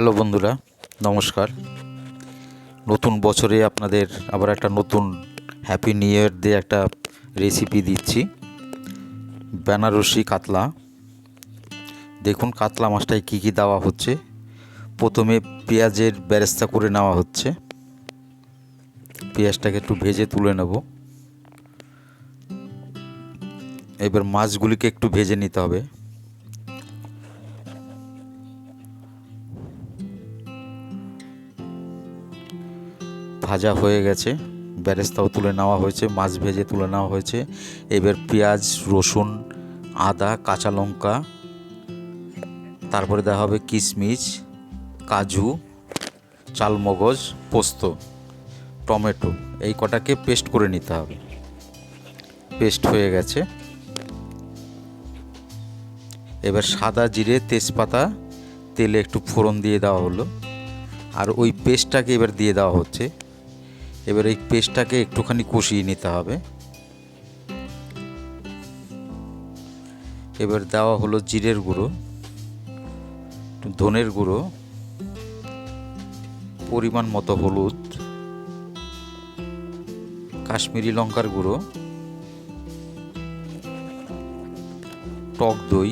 Hello বন্ধুরা, নমস্কার। নতুন বছরে আপনাদের আবার একটা নতুন হ্যাপি নিউ ইয়ার দিয়ে একটা রেসিপি দিচ্ছি। বেনারসি কাতলা। দেখুন কাতলা মাছটায় কী কী দেওয়া হচ্ছে। প্রথমে পেঁয়াজের বেরেস্তা করে নেওয়া হচ্ছে। পেঁয়াজটাকে একটু ভেজে তুলে নেব। এবার মাছগুলিকে একটু ভেজে নিতে হবে। ভাজা হয়ে গেছে বেরেস্তাও তুলে নেওয়া হয়েছে, মাছ ভেজে তুলে নেওয়া হয়েছে। এবার পেঁয়াজ, রসুন, আদা, কাঁচা লঙ্কা, তারপরে দেওয়া হবে কিশমিশ, কাজু, চালমগজ, পোস্ত, টমেটো, এই কটাকে পেস্ট করে নিতে হবে। পেস্ট হয়ে গেছে। এবার সাদা জিরে, তেজপাতা, তেলে একটু ফোড়ন দিয়ে দেওয়া হলো। আর ওই পেস্টটাকে এবার দিয়ে দেওয়া হচ্ছে। এবার এই পেস্টটাকে একটুখানি কষিয়ে নিতে হবে। এবার দেওয়া হলো জিরের গুঁড়ো, ধনের গুঁড়ো, পরিমাণ মতো হলুদ, কাশ্মীরি লঙ্কার গুঁড়ো, টক দই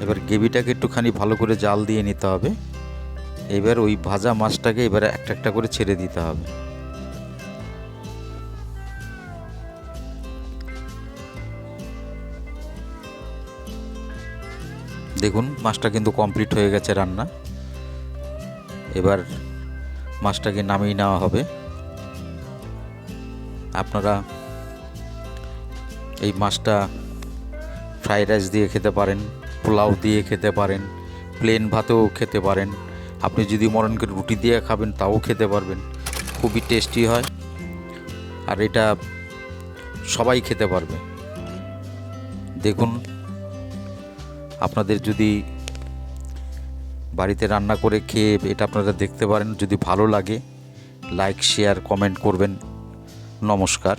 এবার গ্রেভিটাকে একটুখানি ভালো করে জাল দিয়ে নিতে হবে। এবার ওই ভাজা মাছটাকে এবার একটা একটা করে ছেড়ে দিতে হবে। দেখুন, মাছটা কিন্তু কমপ্লিট হয়ে গেছে রান্না। এবার মাছটাকে নামিয়ে নেওয়া হবে। আপনারা এই মাছটা ফ্রাইড রাইস দিয়ে খেতে পারেন, পোলাও দিয়ে খেতে পারেন, প্লেন ভাতেও খেতে পারেন। আপনি যদি মরণ করে রুটি দিয়ে খাবেন, তাও খেতে পারবেন। খুবই টেস্টি হয়। আর এটা সবাই খেতে পারবে। দেখুন, আপনাদের যদি বাড়িতে রান্না করে খেয়ে এটা আপনারা দেখতে পারেন। যদি ভালো লাগে লাইক শেয়ার কমেন্ট করবেন। নমস্কার।